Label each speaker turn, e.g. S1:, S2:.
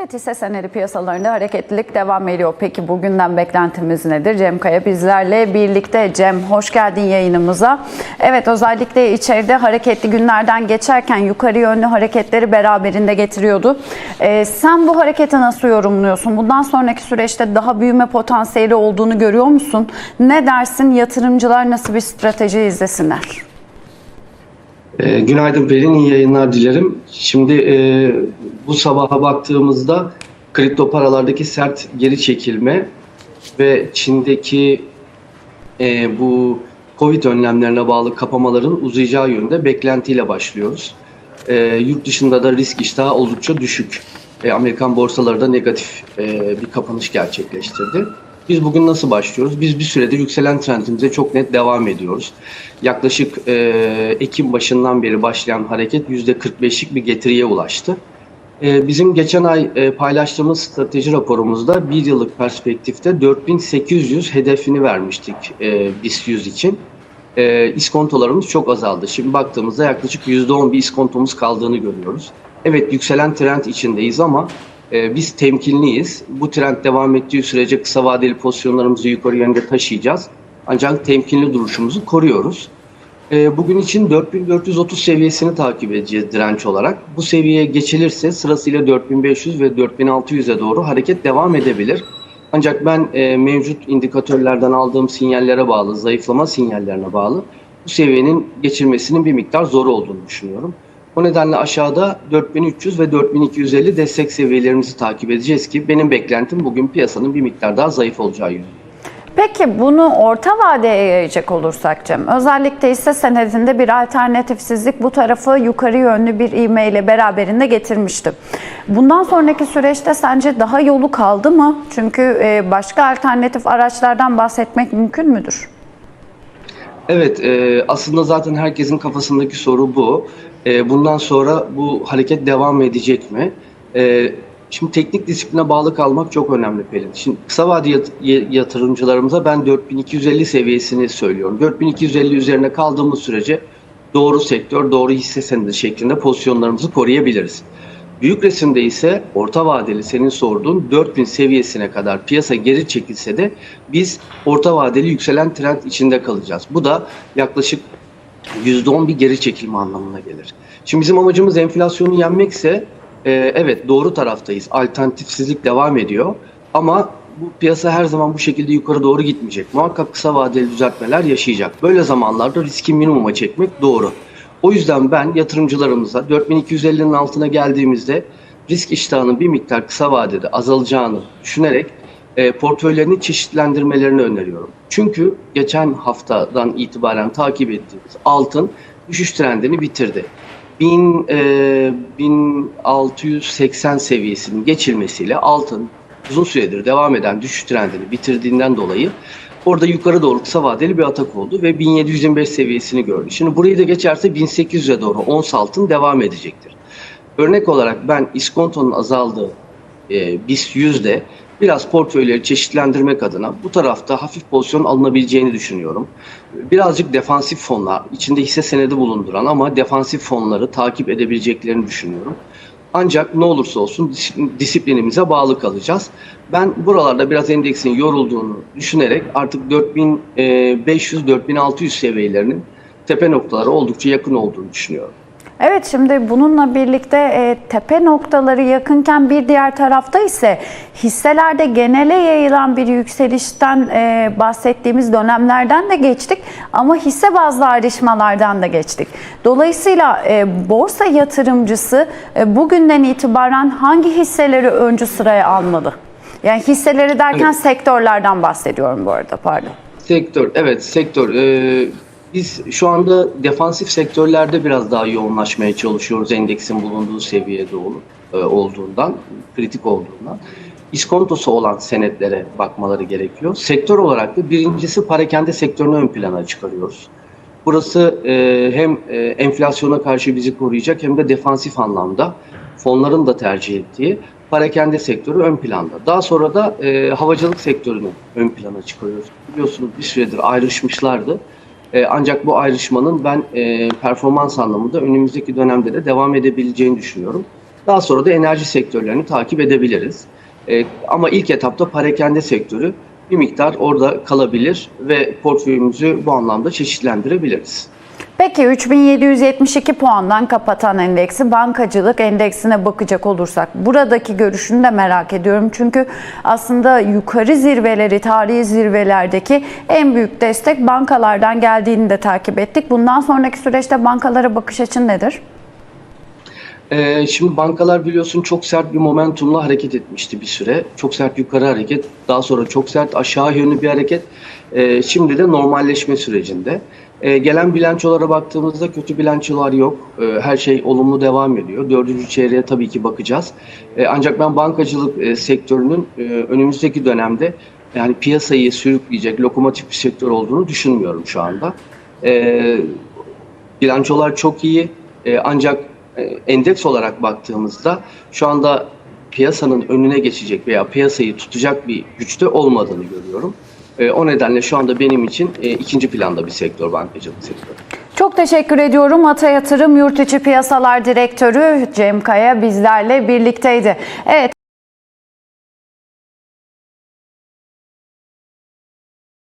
S1: Evet hisse senedi piyasalarında hareketlilik devam ediyor. Peki bugünden beklentimiz nedir? Cem Kaya bizlerle birlikte. Cem hoş geldin yayınımıza. Evet özellikle içeride hareketli günlerden geçerken yukarı yönlü hareketleri beraberinde getiriyordu. Ee, sen bu hareketi nasıl yorumluyorsun? Bundan sonraki süreçte daha büyüme potansiyeli olduğunu görüyor musun? Ne dersin? Yatırımcılar nasıl bir strateji izlesinler?
S2: E, günaydın Pelin, iyi yayınlar dilerim. Şimdi e, bu sabaha baktığımızda kripto paralardaki sert geri çekilme ve Çin'deki e, bu Covid önlemlerine bağlı kapamaların uzayacağı yönde beklentiyle başlıyoruz. E, yurt dışında da risk iştahı oldukça düşük. E, Amerikan borsaları da negatif e, bir kapanış gerçekleştirdi. Biz bugün nasıl başlıyoruz? Biz bir süredir yükselen trendimize çok net devam ediyoruz. Yaklaşık e, Ekim başından beri başlayan hareket %45'lik bir getiriye ulaştı. E, bizim geçen ay e, paylaştığımız strateji raporumuzda bir yıllık perspektifte 4800 hedefini vermiştik e, BIST 100 için. E, iskontolarımız çok azaldı. Şimdi baktığımızda yaklaşık %10 bir iskontomuz kaldığını görüyoruz. Evet yükselen trend içindeyiz ama e, biz temkinliyiz. Bu trend devam ettiği sürece kısa vadeli pozisyonlarımızı yukarı yönde taşıyacağız. Ancak temkinli duruşumuzu koruyoruz. E, bugün için 4430 seviyesini takip edeceğiz direnç olarak. Bu seviyeye geçilirse sırasıyla 4500 ve 4600'e doğru hareket devam edebilir. Ancak ben e, mevcut indikatörlerden aldığım sinyallere bağlı, zayıflama sinyallerine bağlı bu seviyenin geçilmesinin bir miktar zor olduğunu düşünüyorum. O nedenle aşağıda 4300 ve 4250 destek seviyelerimizi takip edeceğiz ki benim beklentim bugün piyasanın bir miktar daha zayıf olacağı yönünde.
S1: Peki bunu orta vadeye yayacak olursak Cem, özellikle hisse senedinde bir alternatifsizlik bu tarafı yukarı yönlü bir ivmeyle beraberinde getirmişti. Bundan sonraki süreçte sence daha yolu kaldı mı? Çünkü e, başka alternatif araçlardan bahsetmek mümkün müdür?
S2: Evet, e, aslında zaten herkesin kafasındaki soru bu. E, bundan sonra bu hareket devam edecek mi? E, şimdi teknik disipline bağlı kalmak çok önemli Pelin. Şimdi kısa vade yatırımcılarımıza ben 4250 seviyesini söylüyorum. 4250 üzerine kaldığımız sürece doğru sektör, doğru hisse senedi şeklinde pozisyonlarımızı koruyabiliriz. Büyük resimde ise orta vadeli senin sorduğun 4000 seviyesine kadar piyasa geri çekilse de biz orta vadeli yükselen trend içinde kalacağız. Bu da yaklaşık %10 bir geri çekilme anlamına gelir. Şimdi bizim amacımız enflasyonu yenmekse e, evet doğru taraftayız. Alternatifsizlik devam ediyor. Ama bu piyasa her zaman bu şekilde yukarı doğru gitmeyecek. Muhakkak kısa vadeli düzeltmeler yaşayacak. Böyle zamanlarda riski minimuma çekmek doğru. O yüzden ben yatırımcılarımıza 4250'nin altına geldiğimizde risk iştahının bir miktar kısa vadede azalacağını düşünerek e, portföylerini çeşitlendirmelerini öneriyorum. Çünkü geçen haftadan itibaren takip ettiğimiz altın düşüş trendini bitirdi. 1000, e, 1680 seviyesinin geçilmesiyle altın uzun süredir devam eden düşüş trendini bitirdiğinden dolayı orada yukarı doğru kısa vadeli bir atak oldu ve 1725 seviyesini gördü. Şimdi burayı da geçerse 1800'e doğru ons altın devam edecektir. Örnek olarak ben iskontonun azaldığı e, BIST 100'de biraz portföyleri çeşitlendirmek adına bu tarafta hafif pozisyon alınabileceğini düşünüyorum. Birazcık defansif fonlar, içinde hisse senedi bulunduran ama defansif fonları takip edebileceklerini düşünüyorum. Ancak ne olursa olsun dis- disiplinimize bağlı kalacağız. Ben buralarda biraz endeksin yorulduğunu düşünerek artık 4500-4600 seviyelerinin tepe noktaları oldukça yakın olduğunu düşünüyorum.
S1: Evet şimdi bununla birlikte e, tepe noktaları yakınken bir diğer tarafta ise hisselerde genele yayılan bir yükselişten e, bahsettiğimiz dönemlerden de geçtik ama hisse bazlı ayrışmalardan da geçtik. Dolayısıyla e, borsa yatırımcısı e, bugünden itibaren hangi hisseleri öncü sıraya almalı? Yani hisseleri derken
S2: Evet.
S1: sektörlerden bahsediyorum bu arada pardon.
S2: Sektör, evet sektör. Ee, biz şu anda defansif sektörlerde biraz daha yoğunlaşmaya çalışıyoruz endeksin bulunduğu seviyede olup, e, olduğundan, kritik olduğundan. İskontosu olan senetlere bakmaları gerekiyor. Sektör olarak da birincisi parakende sektörünü ön plana çıkarıyoruz. Burası e, hem e, enflasyona karşı bizi koruyacak hem de defansif anlamda fonların da tercih ettiği parakende sektörü ön planda. Daha sonra da e, havacılık sektörünü ön plana çıkarıyoruz. Biliyorsunuz bir süredir ayrışmışlardı. E, ancak bu ayrışmanın ben e, performans anlamında önümüzdeki dönemde de devam edebileceğini düşünüyorum. Daha sonra da enerji sektörlerini takip edebiliriz. E, ama ilk etapta parakende sektörü bir miktar orada kalabilir ve portföyümüzü bu anlamda çeşitlendirebiliriz.
S1: Peki 3772 puandan kapatan endeksi bankacılık endeksine bakacak olursak buradaki görüşünü de merak ediyorum. Çünkü aslında yukarı zirveleri, tarihi zirvelerdeki en büyük destek bankalardan geldiğini de takip ettik. Bundan sonraki süreçte bankalara bakış açın nedir?
S2: Ee, şimdi bankalar biliyorsun çok sert bir momentumla hareket etmişti bir süre. Çok sert yukarı hareket, daha sonra çok sert aşağı yönlü bir hareket. Ee, şimdi de normalleşme sürecinde. Ee, gelen bilançolara baktığımızda kötü bilançolar yok. Ee, her şey olumlu devam ediyor. Dördüncü çeyreğe tabii ki bakacağız. Ee, ancak ben bankacılık e, sektörünün e, önümüzdeki dönemde yani piyasayı sürükleyecek lokomotif bir sektör olduğunu düşünmüyorum şu anda. Ee, bilançolar çok iyi Ee, ancak e, endeks olarak baktığımızda şu anda piyasanın önüne geçecek veya piyasayı tutacak bir güçte olmadığını görüyorum. E, o nedenle şu anda benim için e, ikinci planda bir sektör bankacılık sektörü.
S1: Çok teşekkür ediyorum. Ata Yatırım Yurt İçi Piyasalar Direktörü Cem Kaya bizlerle birlikteydi. Evet.